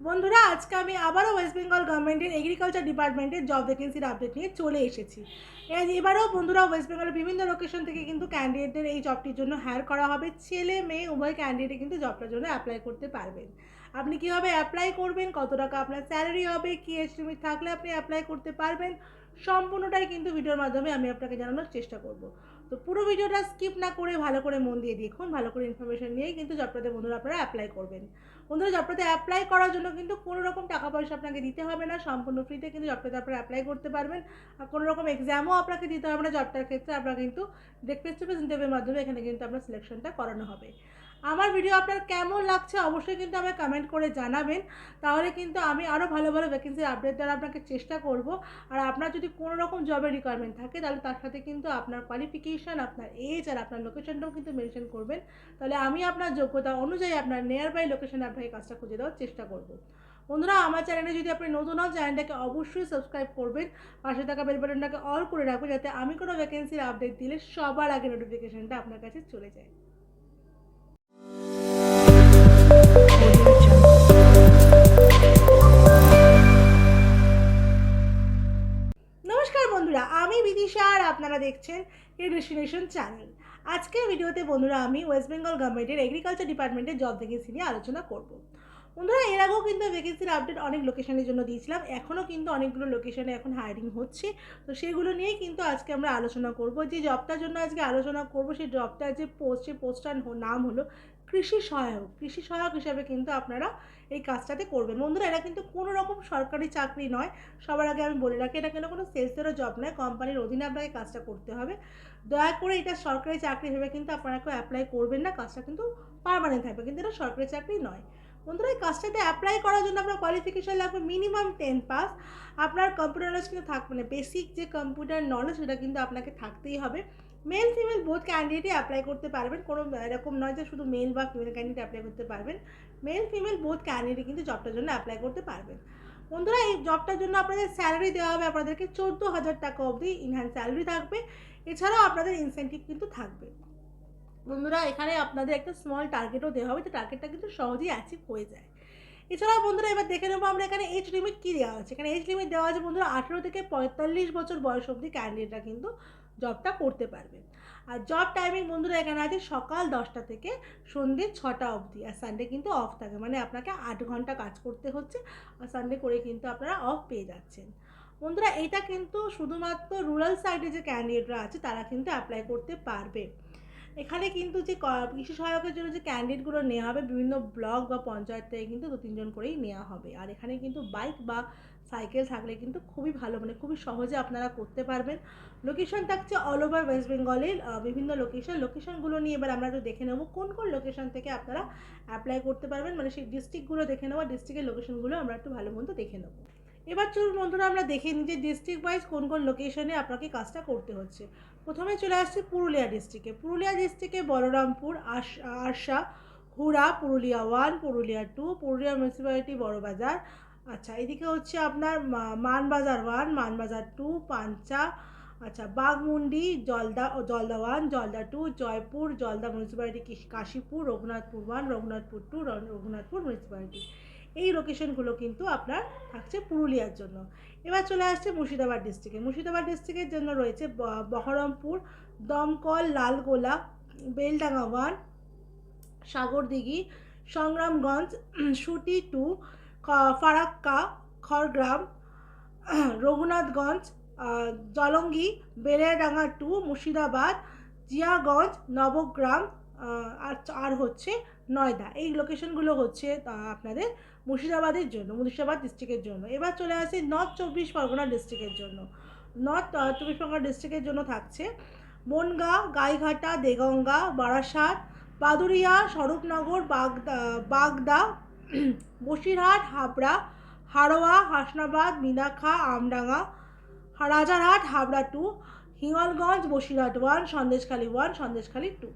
বন্ধুরা, আজকে আমি আবারও ওয়েস্ট বেঙ্গল গভর্নমেন্টের এগ্রিকালচার ডিপার্টমেন্টের জব ভ্যাকেন্সির আপডেট নিয়ে চলে এসেছি। এবারেও বন্ধুরা ওয়েস্ট বেঙ্গলের বিভিন্ন লোকেশন থেকে কিন্তু ক্যান্ডিডেটদের এই জবটির জন্য হায়ার করা হবে। ছেলে, মেয়ে, উভয় ক্যান্ডিডেট কিন্তু জবটার জন্য অ্যাপ্লাই করতে পারবেন। আপনি কীভাবে অ্যাপ্লাই করবেন, কত টাকা আপনার স্যালারি হবে, কী এজ লিমিট থাকলে আপনি অ্যাপ্লাই করতে পারবেন, সম্পূর্ণটাই কিন্তু ভিডিওর মাধ্যমে আমি আপনাকে জানানোর চেষ্টা করব। তো পুরো ভিডিওটা স্কিপ না করে ভালো করে মন দিয়ে দেখুন, ভালো করে ইনফরমেশন নিয়েই কিন্তু জবটাতে বন্ধুরা আপনারা অ্যাপ্লাই করবেন। বন্ধুরা, জবটাতে অ্যাপ্লাই করার জন্য কিন্তু কোনো রকম টাকা পয়সা আপনাকে দিতে হবে না, সম্পূর্ণ ফ্রিতে কিন্তু জবটাতে আপনারা অ্যাপ্লাই করতে পারবেন। আর কোনো রকম এক্সামও আপনাকে দিতে হবে না, জবটার ক্ষেত্রে আপনারা কিন্তু ফেস পেস্ট ইন্টারভিউর মাধ্যমে এখানে কিন্তু আপনার সিলেকশনটা করানো হবে। আমার ভিডিও আপনার কেমন লাগছে অবশ্যই কিন্তু আমায় কমেন্ট করে জানাবেন। তাহলে কিন্তু আমি আরও ভালো ভালো ভ্যাকেন্সির আপডেট দেওয়ার আপনাকে চেষ্টা করব। আর আপনার যদি কোনো রকম জবের রিকোয়ারমেন্ট থাকে, তাহলে তার সাথে কিন্তু আপনার কোয়ালিফিকেশান আপনার এজ আর আপনার লোকেশনটাও কিন্তু মেনশন করবেন। তাহলে আমি আপনার যোগ্যতা অনুযায়ী আপনার নিয়ার বাই লোকেশনে আপনাকে কাজটা খুঁজে দেওয়ার চেষ্টা করব। বন্ধুরা, আমার চ্যানেলে যদি আপনি নতুন হন চ্যানেলটাকে অবশ্যই সাবস্ক্রাইব করবেন। পাশে থাকা বেল বাটনটাকে অল করে রাখবেন, যাতে আমি কোনো ভ্যাকেন্সির আপডেট দিলে সবার আগে নোটিফিকেশনটা আপনার কাছে চলে যায়। বন্ধুরা, আমি বিদিশা আর আপনারা দেখছেন এই চ্যানেল আজকের ভিডিওতে বন্ধুরা, আমি ওয়েস্ট বেঙ্গল গভর্নমেন্টের এগ্রিকালচার ডিপার্টমেন্টের জব ভ্যাকেন্সি নিয়ে আলোচনা করব। বন্ধুরা, এর আগেও কিন্তু ভ্যাকেন্সির আপডেট অনেক লোকেশনের জন্য দিয়েছিলাম, এখনও কিন্তু অনেকগুলো লোকেশনে এখন হায়ারিং হচ্ছে। তো সেগুলো নিয়েই কিন্তু আজকে আমরা আলোচনা করব। যে জবটার জন্য আজকে আলোচনা করব, সেই জবটার যে পোস্ট সেই পোস্টটার নাম হলো কৃষি সহায়ক কৃষি সহায়ক হিসাবে কিন্তু আপনারা এই কাজটাতে করবেন। বন্ধুরা এটা কিন্তু কোনো রকম সরকারি চাকরি নয়। সবার আগে আমি বলে রাখি, এটা কিন্তু কোনো সেলসেরও জব নয় কোম্পানির অধীনে আপনাকে কাজটা করতে হবে। দয়া করে এটা সরকারি চাকরি হিসেবে কিন্তু আপনারা কেউ অ্যাপ্লাই করবেন না, কাজটা কিন্তু পারমানেন্ট থাকবে, কিন্তু এটা সরকারি চাকরি নয়। বন্ধুরা, এই কাজটাতে অ্যাপ্লাই করার জন্য আপনার কোয়ালিফিকেশান লাগবে মিনিমাম টেন পাস আপনার কম্পিউটার নলেজ কিন্তু থাকবে না। বেসিক যে কম্পিউটার নলেজ সেটা কিন্তু আপনাকে থাকতেই হবে। মেল ফিমেল বোথ ক্যান্ডিডেটই অ্যাপ্লাই করতে পারবেন। কোনো, এরকম নয় যে শুধু মেল বা ফিমেল ক্যান্ডিডেট অ্যাপ্লাই করতে পারবেন। মেল ফিমেল বোথ ক্যান্ডিডেট কিন্তু জবটার জন্য অ্যাপ্লাই করতে পারবেন। বন্ধুরা, এই জবটার জন্য আপনাদের স্যালারি দেওয়া হবে আপনাদেরকে চোদ্দ হাজার টাকা অবধি ইনহ্যান্ড স্যালারি থাকবে। এছাড়াও আপনাদের ইনসেন্টিভ কিন্তু থাকবে। বন্ধুরা, এখানে আপনাদের একটা স্মল টার্গেটও দেওয়া হবে। তো টার্গেটটা কিন্তু সহজেই অ্যাচিভ হয়ে যায়। এছাড়াও বন্ধুরা, এবার দেখে নেব আমরা এখানে এজ লিমিট কী দেওয়া আছে। এখানে এজ লিমিট দেওয়া আছে বন্ধুরা, আঠেরো থেকে পঁয়তাল্লিশ বছর বয়স অবধি ক্যান্ডিডেটরা কিন্তু জবটা করতে পারবে। আর জব টাইমিং বন্ধুরা এখানে আছে সকাল দশটা থেকে সন্ধ্যে ছটা অবধি আর সানডে কিন্তু অফ থাকে। মানে আপনাকে আট ঘণ্টা কাজ করতে হচ্ছে আর সানডে করে কিন্তু আপনারা অফ পেয়ে যাচ্ছেন। বন্ধুরা এটা কিন্তু শুধুমাত্র রুরাল সাইডে যে ক্যান্ডিডেটরা আছে, তারা কিন্তু অ্যাপ্লাই করতে পারবে। এখানে কিন্তু যে কৃষি সহায়কের জন্য যে ক্যান্ডিডেটগুলো নেওয়া হবে, বিভিন্ন ব্লক বা পঞ্চায়েত থেকে কিন্তু দু তিনজন করেই নেওয়া হবে। আর এখানে কিন্তু বাইক বা সাইকেল থাকলে কিন্তু খুবই ভালো মানে খুবই সহজে আপনারা করতে পারবেন। লোকেশন থাকছে অল ওভার ওয়েস্ট বেঙ্গলের বিভিন্ন লোকেশন লোকেশনগুলো নিয়ে এবার আমরা একটু দেখে নেব কোন কোন লোকেশন থেকে আপনারা অ্যাপ্লাই করতে পারবেন। মানে সেই ডিস্ট্রিক্টগুলো দেখে নেব ডিস্ট্রিক্টের লোকেশনগুলো আমরা একটু ভালো মন্দ দেখে নেব। এবার চলুন বন্ধুরা আমরা দেখে নিই যে ডিস্ট্রিক্ট ওয়াইজ কোন কোন লোকেশনে আপনাকে কাজটা করতে হচ্ছে। প্রথমে চলে আসছে পুরুলিয়া ডিস্ট্রিক্টে পুরুলিয়া ডিস্ট্রিক্টে বলরামপুর, আশ- Arsha, Hura, Purulia one Purulia two Purulia municipality Barabazar আচ্ছা এদিকে হচ্ছে আপনার মানবাজার ওয়ান মানবাজার টু পাঞ্চা আচ্ছা Baghmundi, Jhalda Jhalda one Jhalda two Joypur, Jhalda municipality Kashipur, Raghunathpur one Raghunathpur two Raghunathpur municipality এই লোকেশনগুলো কিন্তু আপনার থাকছে পুরুলিয়ার জন্য। এবার চলে আসছে মুর্শিদাবাদ ডিস্ট্রিক্টে মুর্শিদাবাদ ডিস্ট্রিক্টের জন্য রয়েছে Baharampur, Domkal, Lalgola, Beldanga one Sagardighi, Sangramganj Suti two Farakka, Khargram, Raghunathganj Jalangi, Beldanga two, Murshidabad, Jiaganj, Nabagram আর আর হচ্ছে নয়দা। এই লোকেশনগুলো হচ্ছে আপনাদের মুর্শিদাবাদের জন্য, মুর্শিদাবাদ ডিস্ট্রিক্টের জন্য। এবার চলে আসি নর্থ চব্বিশ পরগনা ডিস্ট্রিক্টের জন্য। নর্থ চব্বিশ পরগনা ডিস্ট্রিক্টের জন্য থাকছে Bangaon Gaighata, Deganga, Barasat Baduria Swarupnagar, Bagda Bagda Basirhat Habra, Haroa, Hasnabad Minakha Amdanga, Rajarhat, Habra two Hingalganj Basirhat one Sandeshkhali one Sandeshkhali two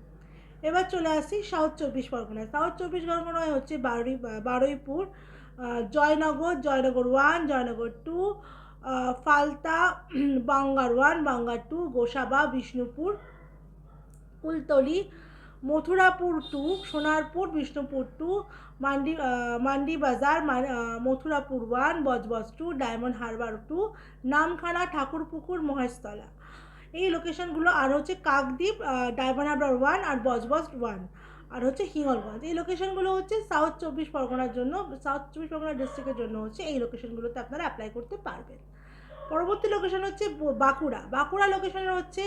এবার চলে আসি সাউথ চব্বিশ পরগনায়। সাউথ চব্বিশ পরগনায় হচ্ছে Barui, Baruipur Joynagar Joynagar one Joynagar two Falta Bhangar one Bhangar two Gosaba, Bishnupur Kultali Mathurapur two, Sonarpur, Bishnupur two, Mandi Mandi Bazar Mathurapur one, Budge Budge two, Diamond Harbour two, Namkhana Thakurpukur, Maheshtala. এই লোকেশনগুলো আর হচ্ছে Kakdwip Diamond Harbour one আর Budge Budge one. আর হচ্ছে হিঙ্গলগঞ্জ এই লোকেশনগুলো হচ্ছে সাউথ চব্বিশ পরগনার জন্য, সাউথ চব্বিশ পরগনা ডিস্ট্রিক্টের জন্য হচ্ছে এই লোকেশনগুলোতে আপনারা অ্যাপ্লাই করতে পারবেন। পরবর্তী লোকেশন হচ্ছে বাঁকুড়া। বাঁকুড়া লোকেশনের হচ্ছে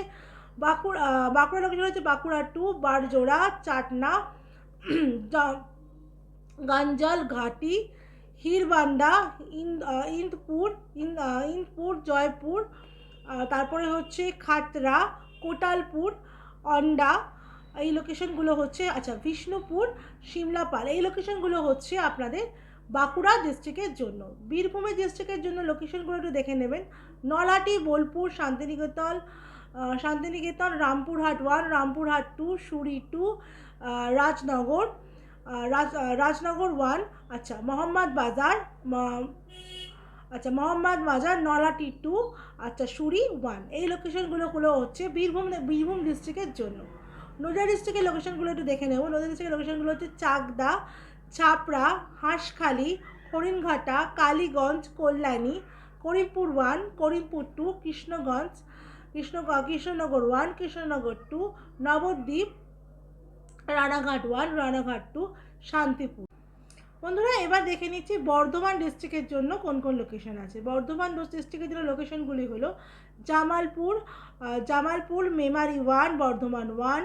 বাঁকুড়া বাঁকুড়া লোকেশন হচ্ছে বাঁকুড়া টু, বারজোড়া, চাটনা গাঞ্জাল, ঘাটি হিরবান্ডা ইন্দ ইন্দপুর ইন্দপুর, জয়পুর তারপরে হচ্ছে খাতরা, কোটালপুর, অন্ডা, এই লোকেশনগুলো হচ্ছে আচ্ছা বিষ্ণুপুর সিমলাপাল এই লোকেশনগুলো হচ্ছে আপনাদের বাঁকুড়া ডিস্ট্রিক্টের জন্য। বীরভূমের ডিস্ট্রিক্টের জন্য লোকেশনগুলো একটু দেখে নেবেন। Nalhati, Bolpur, Santiniketan Santiniketan, Rampurhat one Rampurhat two Suri two Rajnagar Raj Rajnagar one আচ্ছা মোহাম্মদ বাজার আচ্ছা মোহাম্মদ বাজার, নলাটি টু আচ্ছা সুরি ওয়ান এই লোকেশনগুলো গুলো হচ্ছে বীরভূম বীরভূম ডিস্ট্রিক্টের জন্য। নদিয়া ডিস্ট্রিক্টের লোকেশনগুলো একটু দেখে নেব। নদিয়া ডিস্ট্রিক্টের লোকেশনগুলো হচ্ছে Chakdaha, Chapra, Hanskhali, Haringhata, Kaliganj, Kalyani Karimpur one, Karimpur two, Krishnaganj Krishna Krishnanagar one, Krishnanagar two, Nabadwip, Ranaghat one, Ranaghat two, Santipur. বন্ধুরা, এবার দেখে নিচ্ছি বর্ধমান ডিস্ট্রিক্টের জন্য কোন কোন লোকেশন আছে। বর্ধমান ডিস্ট্রিক্টের জন্য লোকেশনগুলি হলো জামালপুর জামালপুর, মেমারি ওয়ান, বর্ধমান ওয়ান।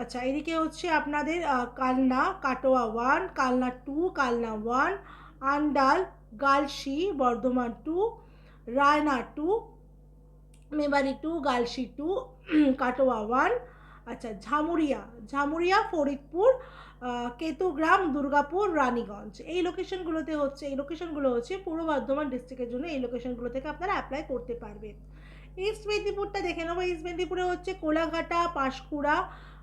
আচ্ছা এদিকে হচ্ছে আপনাদের Kalna, Katwa one, Kalna two, Kalna one, Andal, Galsi, Bardhaman two Raina two, Memari two, Galsi two, Katwa one আচ্ছা ঝামুরিয়া ঝামুরিয়া, ফরিদপুর কেতুগ্রাম, দুর্গাপুর, রানীগঞ্জ। এই লোকেশনগুলোতে হচ্ছে, এই লোকেশনগুলো হচ্ছে পূর্ব বর্ধমান ডিস্ট্রিক্টের জন্য এই লোকেশনগুলো থেকে আপনারা অ্যাপ্লাই করতে পারবেন। ইস্ট মেদিনীপুরটা দেখে নেব। ইস্ট মেদিনীপুরে হচ্ছে কোলাঘাটা, পাঁশকুড়া,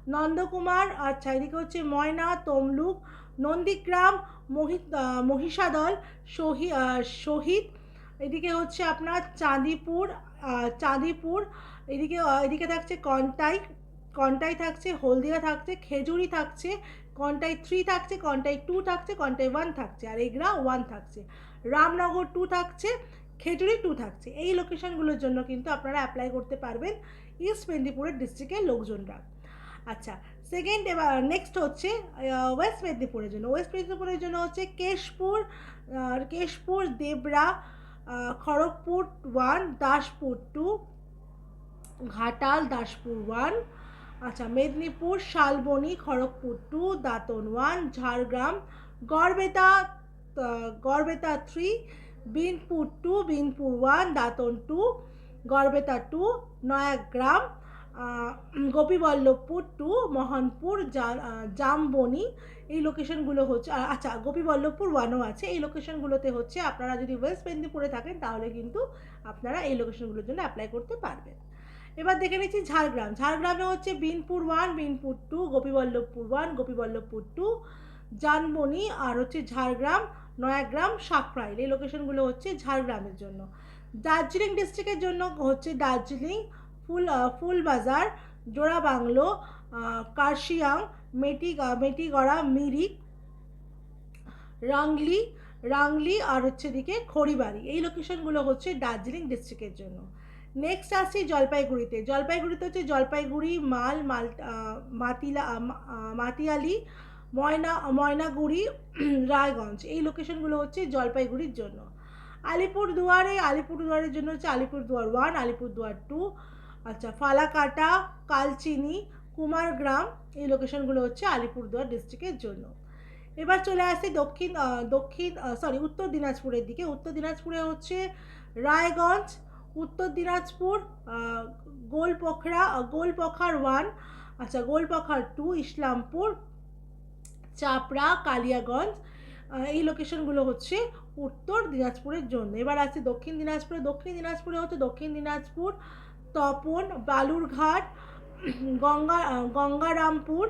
নন্দকুমার আচ্ছা এদিকে হচ্ছে ময়না, তমলুক, নন্দীগ্রাম, মহি মহিষাদল, শহী শহীদ এদিকে হচ্ছে আপনার চাঁদিপুর চাঁদিপুর, এদিকে এদিকে থাকছে কন্টাই কন্টাই থাকছে, হলদিয়া থাকছে, খেজুরি থাকছে, কন্টাই থ্রি থাকছে, কন্টাই টু থাকছে, কন্টাই ওয়ান থাকছে, আর এগরা ওয়ান থাকছে। রামনগর টু থাকছে, খেজুরি টু থাকছে। এই লোকেশনগুলোর জন্য কিন্তু আপনারা অ্যাপ্লাই করতে পারবেন ইস্ট মেদিনীপুরের ডিস্ট্রিক্টের লোকজনরা। আচ্ছা সেকেন্ড এবার নেক্সট হচ্ছে ওয়েস্ট মেদিনীপুরের জন্য। ওয়েস্ট মেদিনীপুরের জন্য হচ্ছে Keshpur Keshpur, Debra Kharagpur one Daspur two Ghatal, Daspur one আচ্ছা Medinipur, Salboni, Kharagpur two Dantan one Jhargram, Garbeta Garbeta three Binpur two Binpur one Dantan two Garbeta two Nayagram Gopiballavpur two Mohanpur Jamboni, এই লোকেশনগুলো হচ্ছে আচ্ছা গোপীবল্লভপুর ওয়ানও আছে, এই লোকেশনগুলোতে হচ্ছে আপনারা যদি ওয়েস্ট মেদিনীপুরে থাকেন তাহলে কিন্তু আপনারা এই লোকেশনগুলোর জন্য অ্যাপ্লাই করতে পারবেন। এবার দেখে নিচ্ছি ঝাড়গ্রাম, ঝাড়গ্রামে হচ্ছে Binpur one Binpur two Gopiballavpur one Gopiballavpur two Jamboni আর হচ্ছে ঝাড়গ্রাম, নয়াগ্রাম, সাকরাইল, এই লোকেশনগুলো হচ্ছে ঝাড়গ্রামের জন্য। দার্জিলিং ডিস্ট্রিক্টের জন্য হচ্ছে দার্জিলিং ফুল ফুলবাজার জোড়াবাংলো কার্শিয়াং, মেটি মেটিগড়া, মিরিক, রাংলি রাংলি আর হচ্ছে দিকে খড়িবাড়ি। এই লোকেশনগুলো হচ্ছে দার্জিলিং ডিস্ট্রিক্টের জন্য। নেক্সট আসছি জলপাইগুড়িতে। জলপাইগুড়িতে হচ্ছে জলপাইগুড়ি, মাল মাল মাতিলা মাতিয়ালি, ময়না, ময়নাগুড়ি, রায়গঞ্জ। এই লোকেশনগুলো হচ্ছে জলপাইগুড়ির জন্য। আলিপুর দুয়ারে আলিপুর দুয়ারের জন্য হচ্ছে আলিপুর দুয়ার ওয়ান আলিপুর দুয়ার টু আচ্ছা ফালাকাটা, কালচিনি, কুমারগ্রাম, এই লোকেশনগুলো হচ্ছে আলিপুরদুয়ার ডিস্ট্রিক্টের জন্য। এবার চলে আসি দক্ষিণ দক্ষিণ সরি উত্তর দিনাজপুরের দিকে। উত্তর দিনাজপুরে হচ্ছে রায়গঞ্জ, উত্তর দিনাজপুর গোলপোখরা গোলপখার ওয়ান আচ্ছা গোলপখার টু ইসলামপুর, চাপড়া, কালিয়াগঞ্জ এই লোকেশনগুলো হচ্ছে উত্তর দিনাজপুরের জন্য। এবার আছে দক্ষিণ দিনাজপুরে। দক্ষিণ দিনাজপুরে হচ্ছে দক্ষিণ দিনাজপুর তপন, বালুরঘাট, গঙ্গা গঙ্গারামপুর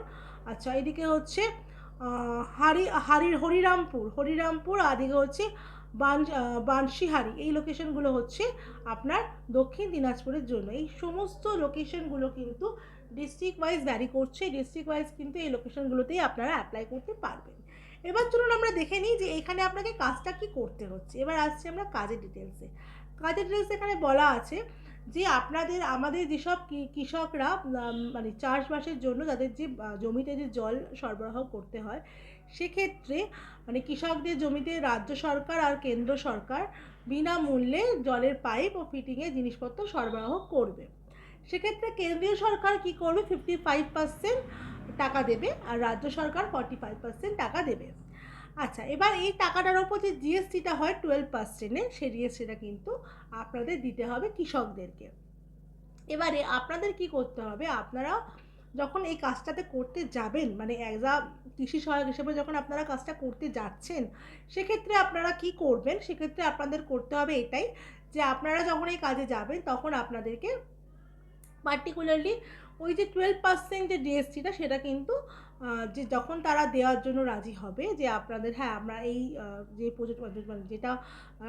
আচ্ছা এদিকে হচ্ছে হারি হারির হরিরামপুর হরিরামপুর আদিকে হচ্ছে বান বানশিহারি এই লোকেশনগুলো হচ্ছে আপনার দক্ষিণ দিনাজপুরের জন্য। এই সমস্ত লোকেশনগুলো কিন্তু ডিস্ট্রিক্ট ওয়াইজ ভ্যারি করছে ডিস্ট্রিক্ট ওয়াইজ কিন্তু এই লোকেশনগুলোতেই আপনারা অ্যাপ্লাই করতে পারবেন। এবার চলুন আমরা দেখে নিই যে এখানে আপনাকে কাজটা কি করতে হচ্ছে। এবার আসছি আমরা কাজের ডিটেলসে কাজের ডিটেলস এখানে বলা আছে যে আপনাদের, আমাদের যেসব কৃষকরা মানে চাষবাসের জন্য তাদের যে জমিতে যে জল সরবরাহ করতে হয়, সেক্ষেত্রে মানে কৃষকদের জমিতে রাজ্য সরকার আর কেন্দ্র সরকার বিনামূল্যে জলের পাইপ ও ফিটিংয়ের জিনিসপত্র সরবরাহ করবে। সেক্ষেত্রে কেন্দ্রীয় সরকার কি করবে? ফিফটি ফাইভ পার্সেন্ট টাকা দেবে আর রাজ্য সরকার ফর্টি ফাইভ পার্সেন্ট টাকা দেবে। আচ্ছা এবার এই টাকাটার ওপর যে জিএসটিটা হয় টুয়েলভ পার্সেন্টে সেই জিএসটিটা কিন্তু আপনাদের দিতে হবে কৃষকদেরকে। এবারে আপনাদের কি করতে হবে? আপনারা যখন এই কাজটাতে করতে যাবেন মানে অ্যাজ আ কৃষি সহায়ক হিসেবে যখন আপনারা কাজটা করতে যাচ্ছেন, সেক্ষেত্রে আপনারা কি করবেন? সেক্ষেত্রে আপনাদের করতে হবে এটাই যে আপনারা যখন এই কাজে যাবেন, তখন আপনাদেরকে পার্টিকুলারলি ওই যে টুয়েলভ পার্সেন্ট যে জিএসটিটা সেটা কিন্তু যে যখন তারা দেওয়ার জন্য রাজি হবে, যে আপনাদের হ্যাঁ আমরা এই যে প্রজেক্ট মানে যেটা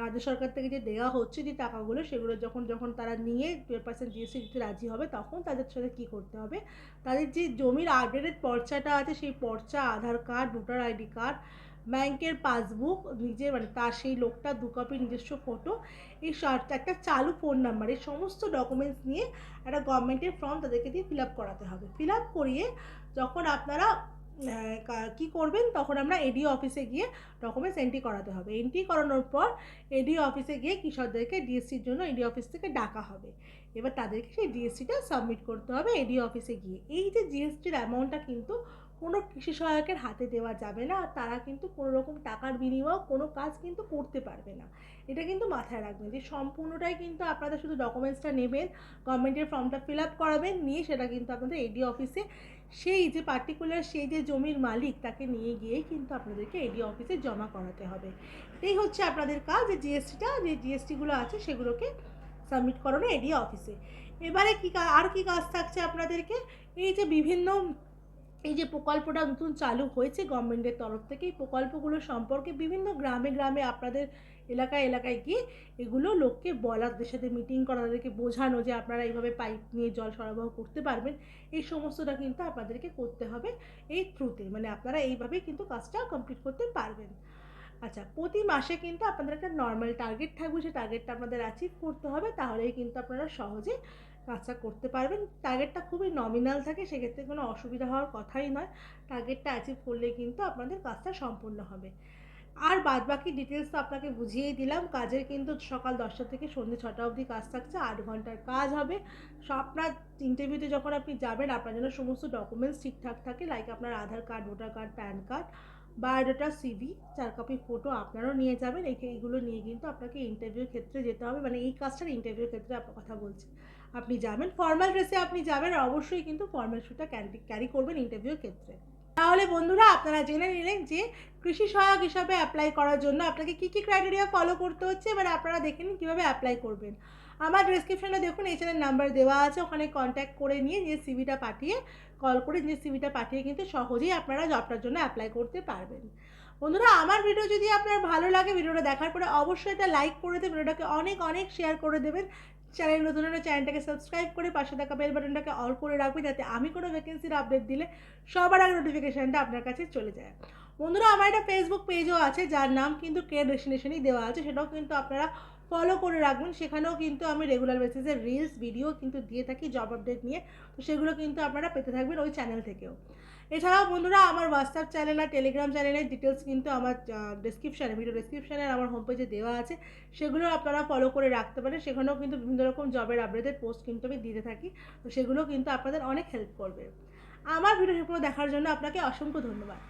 রাজ্য সরকার থেকে যে দেওয়া হচ্ছে যে টাকাগুলো, সেগুলো যখন যখন তারা নিয়ে টুয়েলভ পার্সেন্ট জিএসটি দিতে রাজি হবে, তখন তাদের সাথে কী করতে হবে? তাদের যে জমির আপডেটেড পর্চাটা আছে, সেই পর্চা, Aadhaar card, voter ID card, ব্যাংকের পাসবুক, নিজের মানে তার সেই লোকটা দু কপি নিজস্ব ফটো এই একটা চালু ফোন নাম্বার এই সমস্ত ডকুমেন্টস নিয়ে একটা গভর্নমেন্টের ফর্ম তাদেরকে দিয়ে ফিল আপ করাতে হবে। ফিল আপ করিয়ে যখন আপনারা কি করবেন, তখন আমরা এডিও অফিসে গিয়ে ডকুমেন্টস এন্ট্রি করাতে হবে। এন্ট্রি করানোর পর এডিও অফিসে গিয়ে কৃষকদেরকে ডিএসসির জন্য এডিও অফিস থেকে ডাকা হবে। এবার তাদেরকে সেই জিএসটিটা সাবমিট করতে হবে এডিও অফিসে গিয়ে। এই যে জিএসটির অ্যামাউন্টটা কিন্তু কোনো কৃষি সহায়কের হাতে দেওয়া যাবে না, আর তারা কিন্তু কোনো রকম টাকার বিনিময়ে কোনো কাজ কিন্তু করতে পারবে না। এটা কিন্তু মাথায় রাখবেন যে সম্পূর্ণটাই কিন্তু আপনাদের শুধু ডকুমেন্টসটা নেবেন গভর্নমেন্টের ফর্মটা ফিল আপ করাবেন, নিয়ে সেটা কিন্তু আপনাদের এডি অফিসে সেই যে পার্টিকুলার সেই যে জমির মালিক তাকে নিয়ে গিয়েই কিন্তু আপনাদেরকে এডি অফিসে জমা করাতে হবে। এই হচ্ছে আপনাদের কাজ, যে জিএসটিটা যে জিএসটিগুলো আছে সেগুলোকে সাবমিট করানো এডি অফিসে এবারে কী, আর কী কাজ থাকছে আপনাদেরকে? এই যে বিভিন্ন এই যে প্রকল্পটা নতুন চালু হয়েছে গভর্নমেন্টের তরফ থেকে, এই প্রকল্পগুলো সম্পর্কে বিভিন্ন গ্রামে গ্রামে আপনাদের এলাকায় এলাকায় গিয়ে এগুলো লোককে বলা, তাদের সাথে মিটিং করা, তাদেরকে বোঝানো যে আপনারা এইভাবে পাইপ নিয়ে জল সরবরাহ করতে পারবেন। এই সমস্তটা কিন্তু আপনাদেরকে করতে হবে এই থ্রুতে মানে আপনারা এইভাবেই কিন্তু কাজটা কমপ্লিট করতে পারবেন। আচ্ছা প্রতি মাসে কিন্তু আপনাদের একটা নর্মাল টার্গেট থাকবে, সেই টার্গেটটা আপনাদের অ্যাচিভ করতে হবে, তাহলেই কিন্তু আপনারা সহজে কাজটা করতে পারবেন। টার্গেটটা খুবই নমিনাল থাকে, সেক্ষেত্রে কোনো অসুবিধা হওয়ার কথাই নয়। টার্গেটটা অ্যাচিভ করলে কিন্তু আপনাদের কাজটা সম্পূর্ণ হবে। আর বাদ বাকি ডিটেলস তো আপনাকে বুঝিয়েই দিলাম। কাজের কিন্তু সকাল দশটা থেকে সন্ধ্যে ছটা অবধি কাজ থাকছে, আট ঘণ্টার কাজ হবে। আপনার ইন্টারভিউতে যখন আপনি যাবেন, আপনার জন্য সমস্ত ডকুমেন্টস ঠিকঠাক থাকে লাইক আপনার Aadhaar card voter card PAN card biodata CV, চার কপি ফটো আপনারাও নিয়ে যাবেন। এই এইগুলো নিয়ে কিন্তু আপনাকে ইন্টারভিউর ক্ষেত্রে যেতে হবে। মানে এই কাজটার ইন্টারভিউর ক্ষেত্রে আপনার কথা বলছি। আপনি যাবেন ফর্মাল ড্রেসে আপনি যাবেন অবশ্যই কিন্তু ফর্মাল শ্যুটা ক্যারি করবেন ইন্টারভিউর ক্ষেত্রে। তাহলে বন্ধুরা, আপনারা জেনে নিলেন যে কৃষি সহায়ক হিসাবে অ্যাপ্লাই করার জন্য আপনাকে কী কী ক্রাইটেরিয়া ফলো করতে হচ্ছে, এবার আপনারা দেখে নিন কীভাবে অ্যাপ্লাই করবেন। আমার ডিসক্রিপশনে দেখুন, এই চ্যানেল নাম্বার দেওয়া আছে। ওখানে কন্ট্যাক্ট করে নিয়ে যে সিভিটা পাঠিয়ে কল করে যে সিভিটা পাঠিয়ে কিন্তু সহজেই আপনারা জবটার জন্য অ্যাপ্লাই করতে পারবেন। বন্ধুরা, আমার ভিডিও যদি আপনার ভালো লাগে ভিডিওটা দেখার পরে অবশ্যই এটা লাইক করে দেবেন ভিডিওটাকে অনেক অনেক শেয়ার করে দেবেন। চ্যানেল নতুন হলে চ্যানেলটাকে সাবস্ক্রাইব করে পাশে থাকা বেল বাটনটাকে অল করে রাখবেন, যাতে আমি কোনো ভ্যাকেন্সির আপডেট দিলে সবার আগে নোটিফিকেশানটা আপনার কাছে চলে যায়। বন্ধুরা, আমার একটা ফেসবুক পেজও আছে, যার নাম কিন্তু কে ডেস্টিনেশনই দেওয়া আছে। সেটাও কিন্তু আপনারা ফলো করে রাখবেন, সেখানেও কিন্তু আমি রেগুলার বেসিসে রিলস ভিডিও কিন্তু দিয়ে থাকি জব আপডেট নিয়ে। তো সেগুলো কিন্তু আপনারা পেতে থাকবেন ওই চ্যানেল থেকেও। এছাড়াও বন্ধুরা, আমার হোয়াটসঅ্যাপ চ্যানেল আর টেলিগ্রাম চ্যানেলের ডিটেলস কিন্তু আমার ডিসক্রিপশানে ভিডিও ডিসক্রিপশানে আমার হোম পেজে দেওয়া আছে। সেগুলো আপনারা ফলো করে রাখতে পারেন। সেখানেও কিন্তু বিভিন্ন রকম জবের আপডেটের পোস্ট কিন্তু আমি দিতে থাকি। তো সেগুলো কিন্তু আপনাদের অনেক হেল্প করবে। আমার ভিডিও দেখার জন্য আপনাকে অসংখ্য ধন্যবাদ।